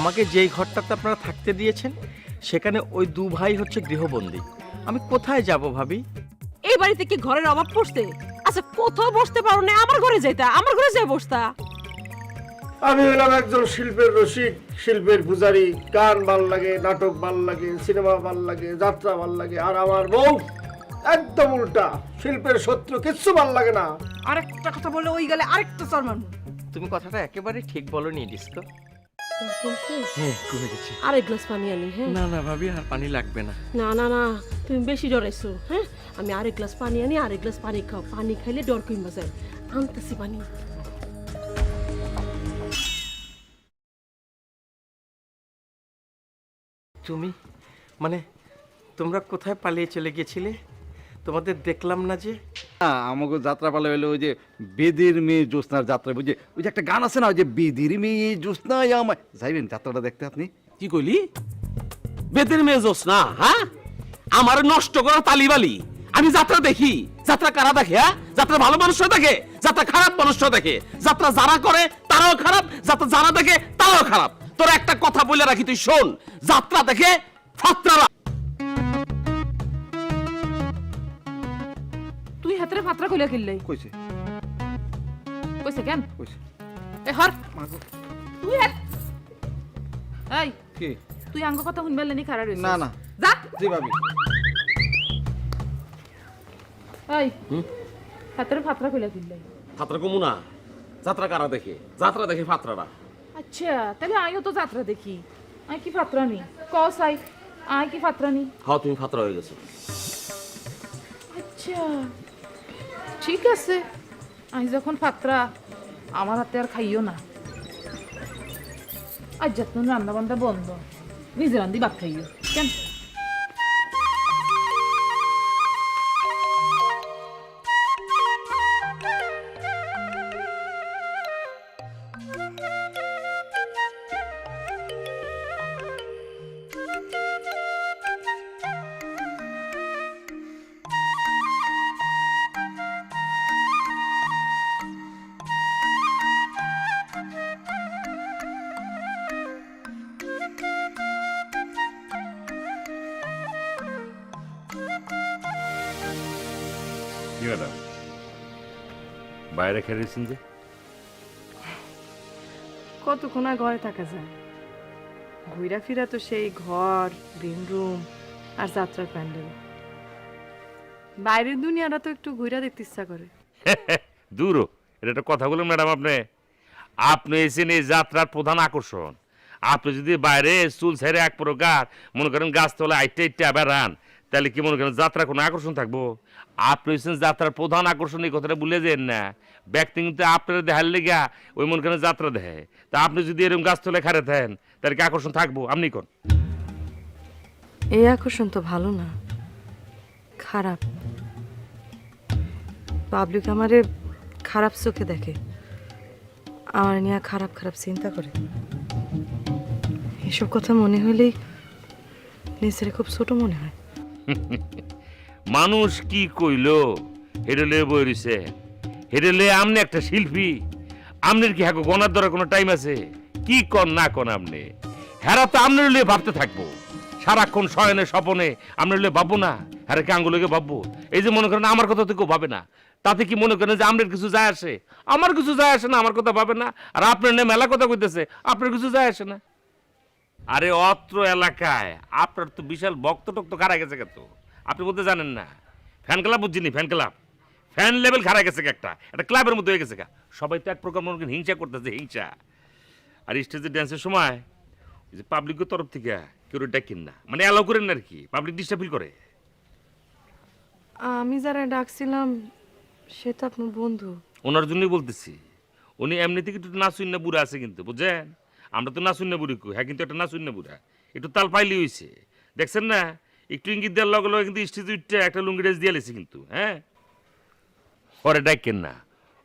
আমাকে যেই ঘরটাতে আপনারা থাকতে দিয়েছেন সেখানে ওই দু ভাই হচ্ছে গৃহবন্দী। আমি কোথায় যাব ভাবি? এই বাড়িতে কি ঘরের অভাব পড়ছে? আচ্ছা কোথাও বসতে পারো না আমার ঘরে যাইতা আমার ঘরে যাই বসতা। আমি হলাম একজন শিল্পের রসিক শিল্পের পূজারি গান ভালো লাগে নাটক ভালো লাগে সিনেমা ভালো লাগে যাত্রা ভালো লাগে আর আমার বউ একদম উল্টা শিল্পের শত্রু কিচ্ছু ভালো লাগে না। আরেকটা কথা বলে ওই গেলে আরেকটা চরমান। তুমি কথাটা একেবারে ঠিক বলনি ডিস্কো। হ্যাঁ কমে গেছে। আরেক গ্লাস পানি আনি হ্যাঁ? না না ভাবি আর পানি লাগবে না। না না না তুমি বেশি ডরাইছো হ্যাঁ? আমি আরেক গ্লাস পানি আনি আরেক গ্লাস পানি খাও। পানি খাইলে ডর কমবা যায় আনতেছি পানি। তুমি মানে তোমরা কোথায় পালিয়ে চলে গেছিলে তোমাদের দেখলাম না যে? না আমাকে যাত্রা পালা হলো ওই যে বেদের মেয়ে জ্যোৎস্নার যাত্রা বুঝে ওই যে একটা গান আছে না ওই যে বেদের মেয়ে জ্যোৎস্নায় আমায় যাইবেন যাত্রাটা দেখতে আপনি। কি কইলি? বেদের মেয়ে জোস না হ্যাঁ? আমার নষ্ট করা তালিবালি আমি যাত্রা দেখি। যাত্রা কারা দেখে হ্যাঁ? যাত্রা ভালো মানুষরা দেখে যাত্রা খারাপ মানুষরা দেখে। যাত্রা যারা করে তারাও খারাপ। যাত্রা যারা দেখে তারাও খারাপ। তোর একটা কথা বলে রাখি তুই শোন। যাত্রা দেখে ফাত্রারা হাতের ফাত্রা কইলা কিনলে কইছে। কইছে কেন? কইছে। এ হর। তুই হাত এই কি? তুই আঙ্গ কথা শুনবার লেনি খারাপ হইছিস না না। যা। জি ভাবি। এই হাতের ফাত্রা কইলা ফাত্রা কমু না। যাত্রা কারা দেখে? যাত্রা দেখে ফাত্রারা। আচ্ছা তাহলে আমিও তো যাত্রা দেখি। আই কি ফাত্রা নি? ক সাই? আই কি ফাত্রা নি? হ্যাঁ তুমি ফাত্রা হয়ে গেছো। আচ্ছা। ঠিক আছে। আমি যখন ফাত্রা আমার হাতে আর খাইও না। আজ যখন রান্না বান্না বন্ধ, নিজে রান্ধি ভাত খাইও। কেন? কি ম্যাডাম বাইরে খেয়েছেন যে? কতক্ষণ আর ঘরে থাকা যায়? ঘুরা ফিরা তো সেই ঘর গ্রিন রুম আর যাত্রার প্যান্ডেল। বাইরের দুনিয়াটা তো একটু ঘুরা দেখতে ইচ্ছা করে। দূরও এটা একটা কথা বলুন ম্যাডাম আপনি। আপনি এসেছেন এই যাত্রার প্রধান আকর্ষণ। আপনি যদি বাইরে চুল ছেড়ে এক প্রকার মনে করেন গাছতলা আইটে আইটে আবার রান তাহলে কি মনে করেন যাত্রা কোনো আকর্ষণ থাকব? আপনি এসেছেন যাত্রার প্রধান আকর্ষণ, এই কথাটা ভুলে যেন না। ব্যক্তি কিন্তু আপনার দেখার লেগা ওই মনে করেন যাত্রা দেখে তা আপনি যদি এরকম গাছ গাছতলায় খারে থাকেন, তাহলে কি আকর্ষণ থাকব? আপনি কোন? এই আকর্ষণ তো ভালো না। খারাপ। পাবলিক আমারে খারাপ চোখে দেখে। আমার নিয়ে খারাপ খারাপ চিন্তা করে। এসব কথা মনে হলেই নিজের খুব ছোট মনে হয়। মানুষ কি কইলো? হেডেলে বই রইছে। আমনে একটা শিল্পী। আমনের কি হাকো গনার ধরার কোনো টাইম আছে? কি কন, না কন আপনি হেরা তো আমনের লিয়ে ভাবতে থাকব। সারাক্ষণ শয়নে, স্বপনে আমনের লিয়ে ভাববো না। হ্যাঁ কি আঙ্গুলকে ভাববো? এই যে মনে করেন আমার কথা তো কেউ ভাবে না। তাতে কি মনে করেন যে আমনের কিছু যায় আসে? আমার কিছু যায় আসে না, আমার কথা ভাবে না। আর আপনার নিয়ে মেলা কথা কইতেছে, আপনার কিছু যায় আসে না। আরে অত্র এলাকায়। আপনার তো বিশাল ভক্ত টক্ত খারা গেছে কত আপনি বলতে জানেন না। ফ্যান ক্লাব বুঝছিনি ফ্যান ক্লাব। ফ্যান লেভেল খারা গেছে একটা। একটা ক্লাবের মধ্যে হয়ে গেছে গা। সবাই তো এক প্রকার মনে হিংসা করতেছে হিংসা। আর স্টেজে ড্যান্সের সময় ওই যে পাবলিকের তরফ থেকে কেউ ডাকেন না। মানে অ্যালাউ করেন না আর কি। পাবলিক ডিস্টার্ব ফিল করে। আমি যারা ডাকছিলাম সে তো আপনার বন্ধু। ওনার জন্যই বলতেছি। উনি এমনি থেকে একটু নাচুন্না বুড়া আছে কিন্তু বুঝছেন? আমরা তো নাচুন্না বুড়ি কই? হ্যাঁ কিন্তু একটা নাচুন্না বুড়া। একটু তাল পাইলি হইছে। দেখছেন না? একটু ইঙ্গিত দেওয়ার লগে লগে কিন্তু স্টেজ উঠতে একটা লুঙ্গি ড্রেস দিয়ে লেছে কিন্তু হ্যাঁ? পরে ডাকেন না।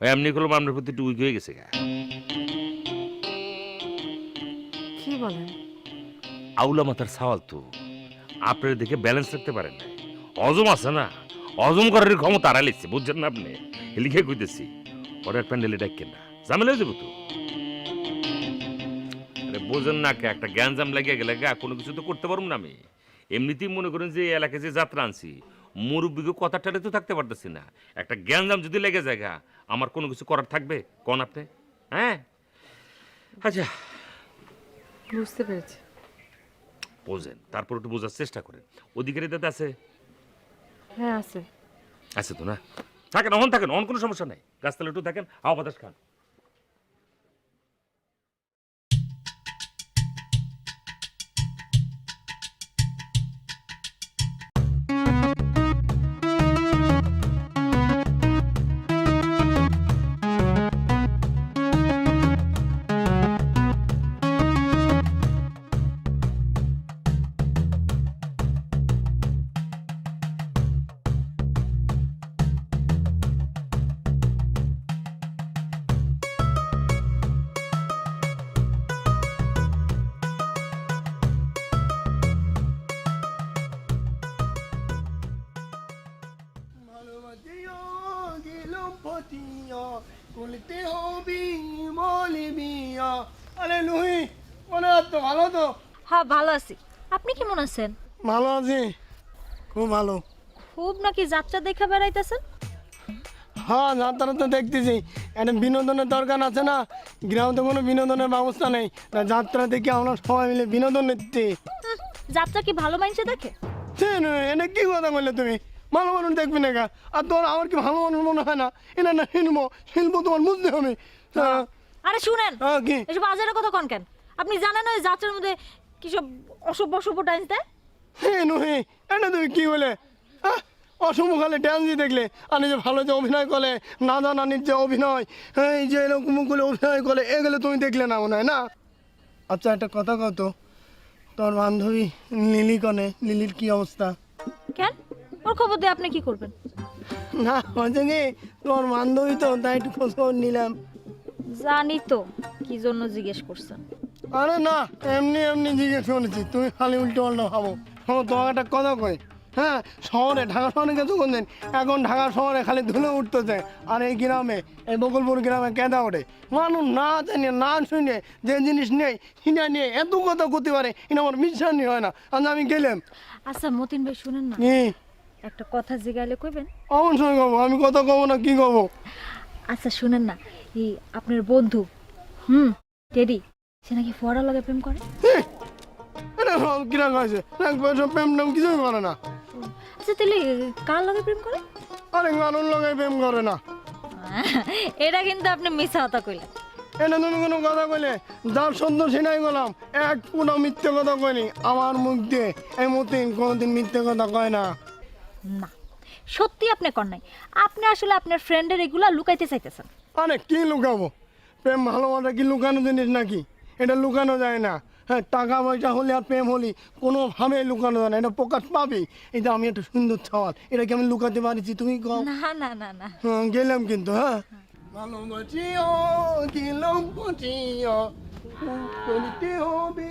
ওই এমনি করলাম আপনার প্রতি একটু উইক হয়ে গেছে গা। কি বলেন? আউলা মাথার সওয়াল তো। আপনার দেখে ব্যালেন্স রাখতে পারেন না অজম আছে না? অজম করার ক্ষমতা আড়াইছে বুঝছেন না আপনি? লিখে কইতেছি। পরের প্যান্ডেলে ডাকেন না। ঝামেলা হয়ে যাব তো? বোঝেন না কে একটা গ্যাঞ্জাম লাগিয়ে গেলে গা কোনো কিছু তো করতে পারব না আমি। এমনিতেই মনে করেন যে এই এলাকায় যে যাত্রা আনছি মুরব্বীকে কথাটারে তো থাকতে পারতেছি না। একটা গ্যাঞ্জাম যদি লেগে যায় গা, আমার কোনো কিছু করার থাকবে? কোন আপনি? হ্যাঁ? আচ্ছা। বুঝতে পেরেছি। বোঝেন তারপর একটু বোঝার চেষ্টা করেন। অধিকারী দাদা আছে? হ্যাঁ আছে। আছে তো না? থাকেন অন থাকেন অন কোনো সমস্যা নাই। গাছতলা একটু থাকেন হাওয়া বাতাস খান। আছেন ভালো আছি। খুব ভালো। খুব নাকি যাত্রা দেখা বেড়াইতেছেন? হ্যাঁ যাত্রা তো দেখতেছি। একটা বিনোদনের দরকার আছে না? গ্রামে তো কোনো বিনোদনের ব্যবস্থা নেই। তা যাত্রা দেখে আমরা সবাই মিলে বিনোদন নিচ্ছি। যাত্রা কি ভালো মানুষে দেখে? এটা কি কথা বললে তুমি? ভালো মানুষ দেখবি না গা? আর তোর আমার কি ভালো মানুষ মনে হয় না? এটা না শিল্প শিল্প তোমার বুঝতে হবে। আরে শুনেন হ্যাঁ, এসব বাজারের কথা কন কেন? আপনি জানেন ওই যাত্রার মধ্যে কি সব অসভ্য অসভ্য ডান্স দেয়? হ্যাঁ নহে এটা তুমি কি বলে? হ্যাঁ অসমুখালে ড্যান্স দেখলে। আর যে ভালো যে অভিনয় করে নাদা নানির যে অভিনয় এই যে এরকম করে অভিনয় করে এগুলো তুমি দেখলে না মনে হয় না? আচ্ছা একটা কথা কত তোর বান্ধবী লিলি কনে? লিলির কি অবস্থা? কেন? ওর খবর দিয়ে আপনি কি করবেন? না হচ্ছে কি তোর বান্ধবী তো তাই একটু খোঁজ নিলাম। জানি তো কি জন্য জিজ্ঞেস করছেন? আরে না এমনি এমনি জিজ্ঞেস করেছি তুমি খালি উল্টো পাল্টা ভাবো। শোনো তোমাকে একটা কথা কই হ্যাঁ? শহরে ঢাকা শহরে গেছো কোন দিন এখন ঢাকা শহরে খালি ধুলে উঠতেছে আর এই গ্রামে এই বকুলপুর গ্রামে কেঁদা ওঠে। মানুষ না জানে না শুনে যে জিনিস নেই সেটা নিয়ে এত কথা করতে পারে এটা আমার বিশ্বাসই হয় না। আজ আমি গেলাম। আচ্ছা মতিন ভাই শুনেন না। একটা কথা জিগাইলে কইবেন? অবশ্যই কবো আমি কথা কবো না কি কবো আচ্ছা শুনেন না। এই আপনার বন্ধু হুম টেডি। সে নাকি ফোয়ারা লগে প্রেম করে? এটা হয়েছে? প্রেম টেম কিছুই করে না। আচ্ছা তাহলে কার লগে প্রেম করে? আরে মানুষ লগে প্রেম করে না। এটা কিন্তু আপনি মিছা কথা কইলেন। এটা তুমি কোনো কথা কইলে? যার সত্য সিনাই গেলাম এক পুরো মিথ্যে কথা কইনি। আমার মুখ দিয়ে এই মতিন কোনোদিন মিথ্যে কথা কয় না। না সত্যি আপনি কর নাই। আপনি আসলে আপনার ফ্রেন্ডের এগুলা লুকাইতে চাইতেছেন। আরে কি লুকাবো? প্রেম ভালোবাসা কি লুকানো জিনিস নাকি? এটা লুকানো যায় না হ্যাঁ টাকা পয়সা হলে আর প্রেম হলে কোনোভাবে লুকানো যায় না এটা প্রকাশ পাবি এটা আমি একটা সুন্দর ছাওয়াল এটা কি আমি লুকাতে পারছি তুমি কম না না না না হ্যাঁ, গেলাম কিন্তু হ্যাঁ ভালোবাসিও গেলাম পচিও করতে হবে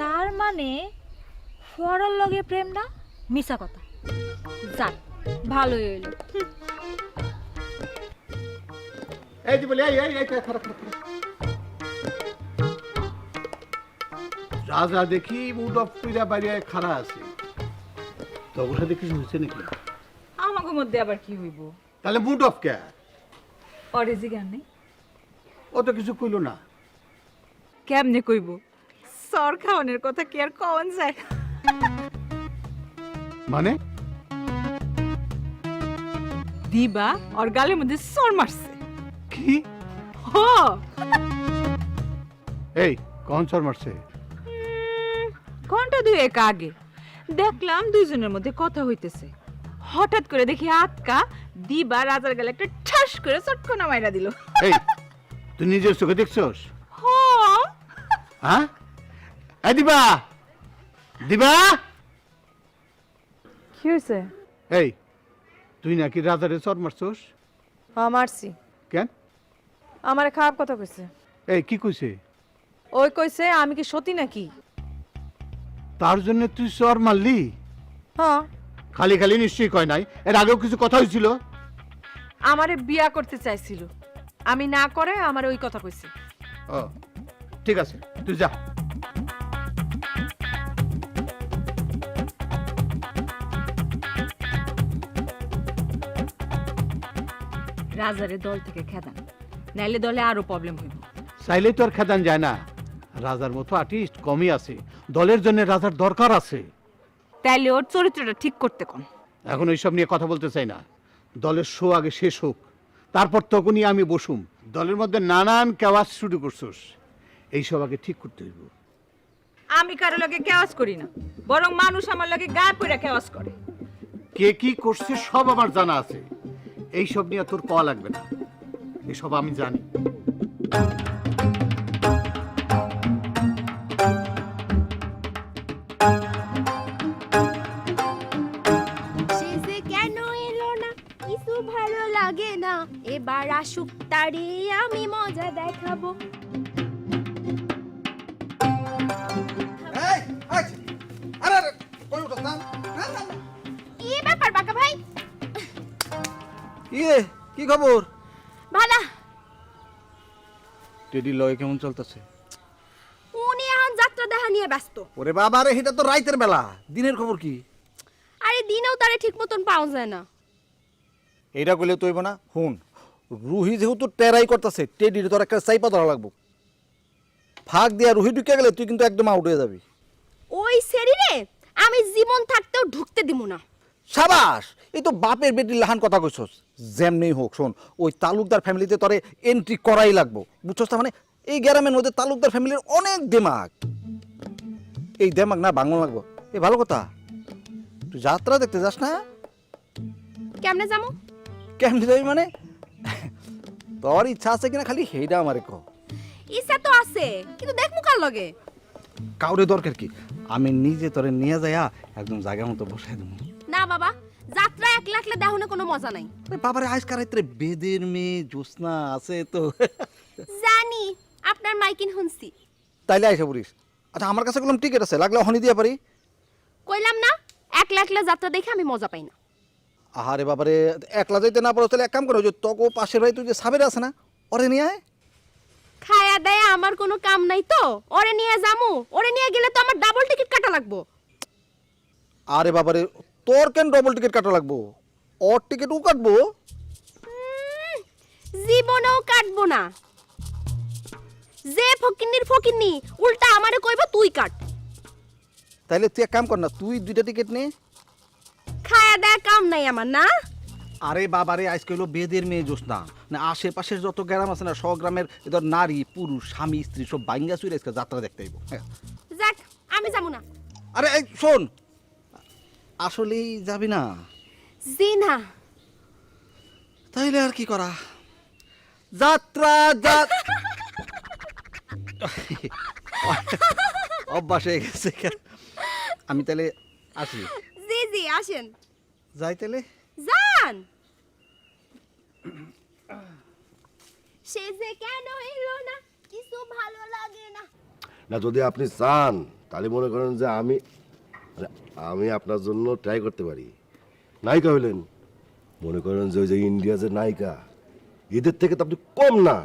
তার মানে ফরার লগে প্রেম না মিছা কথা যাক ভালোই হইল এই যে বলি এই এই এই খারাপ খারাপ রাজা দেখি মুড অফ কইরা বাইরে খাড়া আছে। তখন সাথে কিছু হচ্ছে নাকি? আমাকে মধ্যে আবার কি হইব? তাহলে মুড অফ কে? অরেজি জ্ঞান নেই। ও তো কিছু কইলো না। কেমনে কইব? সর খাওয়ানোর কথা কি আর কন যায়? মানে? দিবা ওর গালের মধ্যে সর মারছে। কি? হ। এই কন সর মারছে? দুয়েক আগে। দেখলাম দুইজনের মধ্যে কথা হইতেছে। হঠাৎ করে দেখি আতকা দিবা রাজার গালে একটা ঠাস করে চটকনা মাইরা দিল। এই তুই নিজের চোখে দেখছস? হ হ্যাঁ? এই দিবা। দিবা। কি হয়েছে এই তুই নাকি রাজারে চর মারছস? হ্যাঁ মারছি। কেন? আমার খারাপ কথা কইছে। এই কি কইছে? ওই কইছে আমি কি সতী নাকি? তার জন্য তুই চর মারলি? হ্যাঁ। খালি খালি নিশ্চয়ই কয় নাই। এর আগেও কিছু কথা হয়েছিল আমারে বিয়া করতে চাইছিল। আমি না করে আমার ওই কথা কইছে। ও ঠিক আছে তুই যা। রাজারে দল থেকে খেদান নাইলে দলে আরও প্রবলেম হইব। চাইলেই তো আর খেদান যায় না। রাজার মতো আর্টিস্ট কমই আছে। দলের জন্য রাজার দরকার আছে। তাইলে ওর চরিত্রটা ঠিক করতে কম। এখন ওইসব নিয়ে কথা বলতে চাই না। দলের শো আগে শেষ হোক তারপর তখনই আমি বসুম। দলের মধ্যে নানান কেওয়াজ শুরু করছোস। এইসব আগে ঠিক করতে হইব। আমি কারও লগে কেওয়াজ করি না বরং মানুষ আমার লগে গায়ে পড়ে কেওয়াজ করে। কে কি করছে সব আমার জানা আছে। এইসব নিয়ে তোর কওয়া লাগবে না। এসব আমি জানি। কিছু ভালো লাগে না। এবার আসুক তারে আমি মজা দেখাবো। কি ব্যাপার বাকা ভাই? ইয়ে কি খবর? ভালা। টেডি লয় কেমন চলতেছে? উনি এখন যাত্রা দেখা নিয়ে ব্যস্ত। ওরে বাবা রে এটা তো রাইতের বেলা। দিনের খবর কি? আরে দিনেও তারে ঠিক মতন পাওয়া যায় না। এইটা কইলে তৈব না। হুন রুহি যেহেতু টেরাই করতেছে টেডির তোর একটা চাইপা ধরা লাগবো। ফাঁক দিয়া রুহি ঢুকে গেলে তুই কিন্তু একদম আউট হয়ে যাবি। ওই শরীরে আমি জীবন থাকতেও ঢুকতে দিব না। সাবাস এই তো বাপের বেটির লাহান কথা কইছস। যেমনি হোক শোন ওই তালুকদার ফ্যামিলিতে তোরে এন্ট্রি করাই লাগবো। বুঝছস না মানে? এই গ্রামের মধ্যে তালুকদার ফ্যামিলির অনেক দেমাগ। এই দেমাগ না বাংলা লাগবো। এ ভালো কথা। তুই যাত্রা দেখতে যাস না? কেমনে যাব? কেমনি যাবি মানে? তোর ইচ্ছা আছে কিনা খালি সেইটা আমারে কহ। ইচ্ছা তো আছে কিন্তু দেখমু কার লগে। কাউরে দরকার কি? আমি নিজে তোরে নিয়ে যাইয়া একদম জায়গা মতো বসাই দেবো। না বাবা যাত্রা এক লাখলে দেহনে কোনো মজা নাই। আরে বাবারে আজকাল রাত্রে বেদের মেয়ে জ্যোৎস্না আছে তো। জানি আপনার মাইকিন শুনছি। তাইলে আইসা পড়িস। আচ্ছা আমার কাছে কোনো টিকিট আছে লাগলে হনি দিয়া পারি। কইলাম না এক লাখলে যাত্রা দেখে আমি মজা পাই না। আহারে বাবারে একলা যাইতে না পারো তাহলে এক কাম করো যে তকো পাশের ভাই তুই যে সাবের আছে না ওরে নিয়ে আয়। খায়া দেয়া আমার কোনো কাম নাই তো ওরে নিয়ে যামু ওরে নিয়ে গেলে তো আমার ডাবল টিকিট কাটা লাগবো। আরে বাবারে তোর কেন ডবল টিকিট কাটা লাগবো? ওর টিকিট ও কাটবো? জীবনেও কাটবো না। যে ফকিন্নির ফকিন্নি উল্টা আমারে কইব তুই কাট। তাইলে তুই এক কাম কর না তুই দুইটা টিকিট নে কাম নাই আমার না? আরে বাবারে আজকে হলো বেদের মেয়ে জ্যোৎস্না। না আশেপাশের যত গ্রাম আছে না সব গ্রামের এদের নারী পুরুষ স্বামী স্ত্রী সব বাইঙ্গা চুরে আজকে যাত্রা দেখতে আইব। হ্যাঁ। যাক আমি যাব না। আরে এই শোন। আসলেই যাবি না? জি না। তাইলে আর কি করা? যাত্রা যাত অভ্যাস হয়ে গেছে। আমি তাহলে আসি। জি জি আসেন। যাই তাহলে। যান সে যে কেন এলো না কিছু ভালো লাগে না। না যদি আপনি চান তাহলে মনে করেন যে আমি মানে আমি আপনার জন্য ট্রাই করতে পারি। নায়িকা হইলেন মনে করেন যে ওই যে ইন্ডিয়া যে নায়িকা এদের থেকে তো আপনি কম না।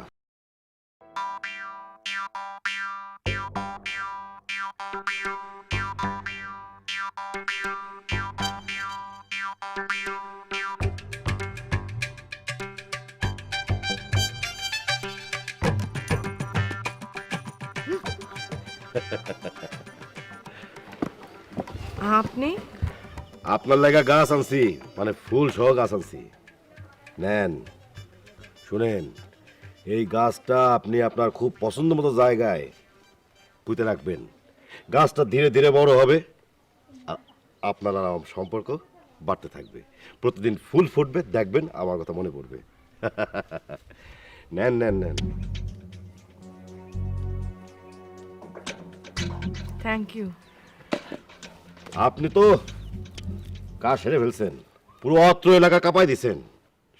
আপনার লাগা গাছ আনছি মানে ফুল সহ গাছ আনছি। নেন শুনেন এই গাছটা আপনি আপনার খুব পছন্দ মতো জায়গায় পুঁতে রাখবেন। গাছটা ধীরে ধীরে বড় হবে আর আপনার আর আমার সম্পর্ক বাড়তে থাকবে। প্রতিদিন ফুল ফুটবে দেখবেন আমার কথা মনে পড়বে। নেন নেন নেন। থ্যাংক ইউ আপনি তো কাজ সেরে ফেলছেন। পুরো অত্র এলাকা কাঁপাই দিছেন।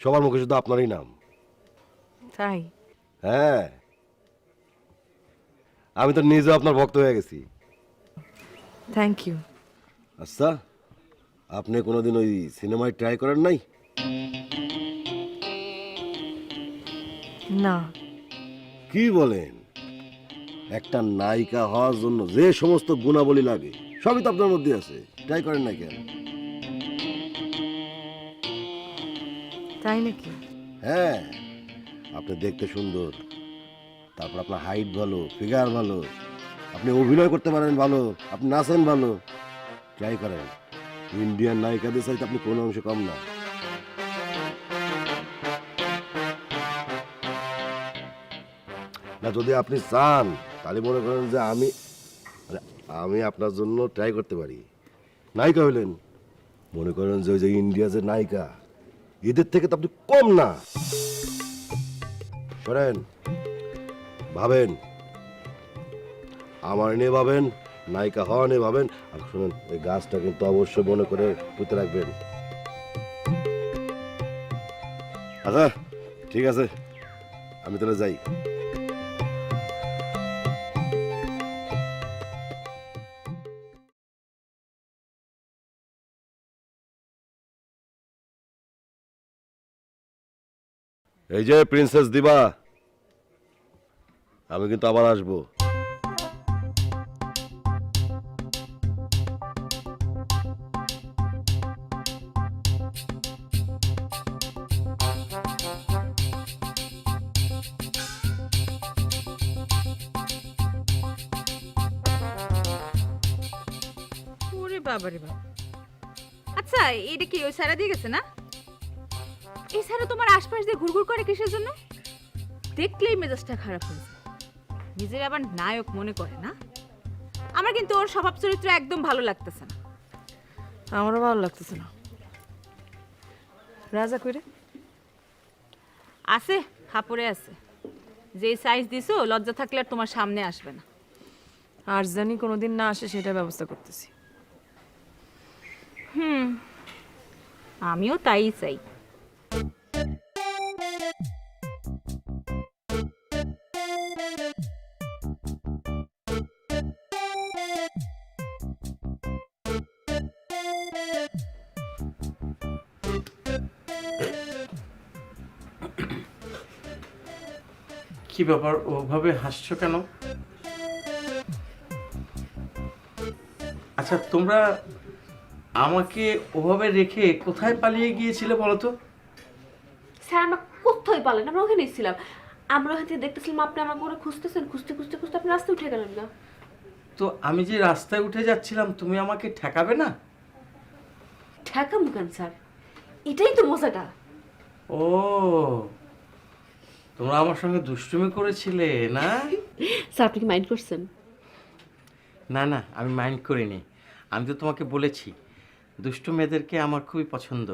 সবার মুখে শুধু আপনারই নাম। তাই? হ্যাঁ। আমি তো নিজে আপনার ভক্ত হয়ে গেছি। থ্যাংক ইউ আচ্ছা আপনি কোনোদিন ওই সিনেমায় ট্রাই করেন নাই? না। কি বলেন? একটা নায়িকা হওয়ার জন্য যে সমস্ত গুণাবলী লাগে সবই তো আপনার মধ্যে আছে। ট্রাই করেন না কেন? তাই নাকি? হ্যাঁ আপনি দেখতে সুন্দর। তারপর আপনার হাইট ভালো ফিগার ভালো। আপনি অভিনয় করতে পারেন ভালো, আপনি নাচেন ভালো। ট্রাই করেন ইন্ডিয়ান নায়িকাদের চাইতে আপনি কোনো অংশে কম না। না, যদি আপনি চান, তাহলে মনে করেন যে আমি আমি আপনার জন্য ট্রাই করতে পারি। নায়িকা হইলেন মনে করেন যে ওই যে ইন্ডিয়া যে নায়িকা এদের থেকে তো আপনি কম না। শোনেন ভাবেন। আমার নিয়ে ভাবেন, নায়িকা হওয়া নিয়ে ভাবেন। আর শুনেন, এই গাছটা কিন্তু অবশ্যই মনে করে পুঁতে রাখবেন। আচ্ছা ঠিক আছে। আমি তাহলে যাই। এই যে প্রিন্সেস দিবা আমি কিন্তু আবার আসব। আচ্ছা এটা কি ওই সারা দিয়ে গেছে না? আশপাশ দিয়ে ঘুরঘুর করে কিসের জন্য? দেখলেই মেজাজটা খারাপ হয়ে যায়। নিজের আবার নায়ক মনে করে না? আমার কিন্তু ওর স্বভাব চরিত্র একদম ভালো লাগতেছে না। আমারও ভালো লাগতেছে না। রাজা কইরে? আছে খাপড়ে আছে। যে সাইজ দিছো লজ্জা থাকলে আর তোমার সামনে আসবে না। আর জানি কোনোদিন না আসে সেটা ব্যবস্থা করতেছি। হুম আমিও তাই চাই। কি ব্যাপার ওভাবে হাসছো কেন? আচ্ছা তোমরা আমাকে ওভাবে রেখে কোথায় পালিয়ে গিয়েছিলে বলো তো? স্যার আমরা কোথায় পালেন আমরা ওখানেই ছিলাম। আমরা ওখান থেকে দেখতেছিলাম আপনি আমার করে খুঁজতেছেন খুঁজতে খুঁজতে খুঁজতে আপনি রাস্তায় উঠে গেলেন না। তো আমি যে রাস্তায় উঠে যাচ্ছিলাম তুমি আমাকে ঠেকাবে না? ঠেকাম কেন স্যার? এটাই তো মজাটা। ও তোমরা আমার সঙ্গে দুষ্টুমি করেছিলে না? স্যার আপনি কি মাইন্ড করছেন? না না আমি মাইন্ড করিনি। আমি তো তোমাকে বলেছি দুষ্টু মেয়েদেরকে আমার খুবই পছন্দ।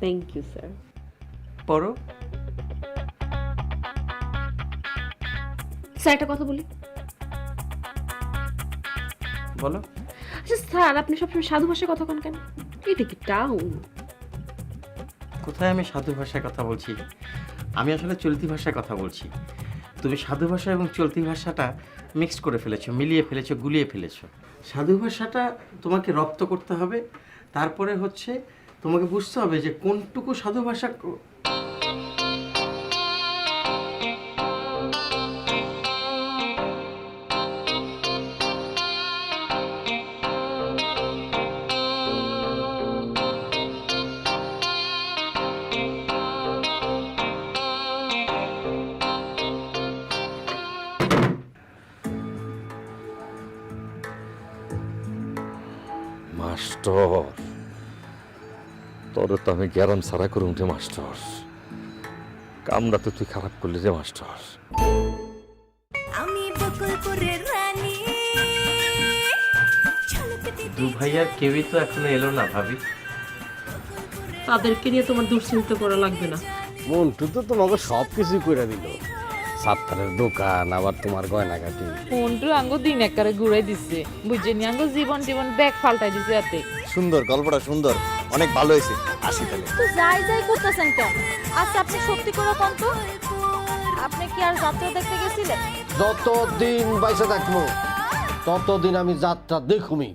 থ্যাংক ইউ স্যার পড়ো। স্যার একটা কথা বলি। বলো। আচ্ছা স্যার আপনি সবসময় সাধু ভাষায় কথা কন কেন? এটা কি টাউন কোথায় আমি সাধু ভাষায় কথা বলছি? আমি আসলে চলতি ভাষায় কথা বলছি। তুমি সাধু ভাষা এবং চলতি ভাষাটা মিক্সড করে ফেলেছো, মিলিয়ে ফেলেছো, গুলিয়ে ফেলেছো। সাধু ভাষাটা তোমাকে রপ্ত করতে হবে, তারপরে হচ্ছে তোমাকে বুঝতে হবে যে কোনটুকু সাধু ভাষা তোর তো আমি গ্যারাম সারা করে উঠে মাস্টার। কামটা তো তুই খারাপ করলি রে মাস্টার। আমি বকুলপুরের রানী। দু ভাইয়ার কেউই তো এখনও এলো না ভাবি। তাদেরকে নিয়ে তোমার দুশ্চিন্তা করা লাগবে না। মন্টু তো তোমাকে সব কিছুই করে দিল। সাত্তারের দোকান আবার তোমার গয়নাঘাটি মন্টু আঙ্গো দিন একারে ঘুরাই দিচ্ছে বুঝছে নি আঙ্গো জীবন জীবন ব্যাগ ফাল্টাই দিছে এতে সুন্দর গল্পটা সুন্দর। অনেক ভালো হয়েছে। আসি তাহলে। তো যাই যাই করতেছেন কেন? আচ্ছা আপনি সত্যি করে কোন তো। আপনি কি আর যাত্রা দেখতে গেছিলেন? যতদিন বাইসে থাকব ততদিন আমি যাত্রা দেখুমি।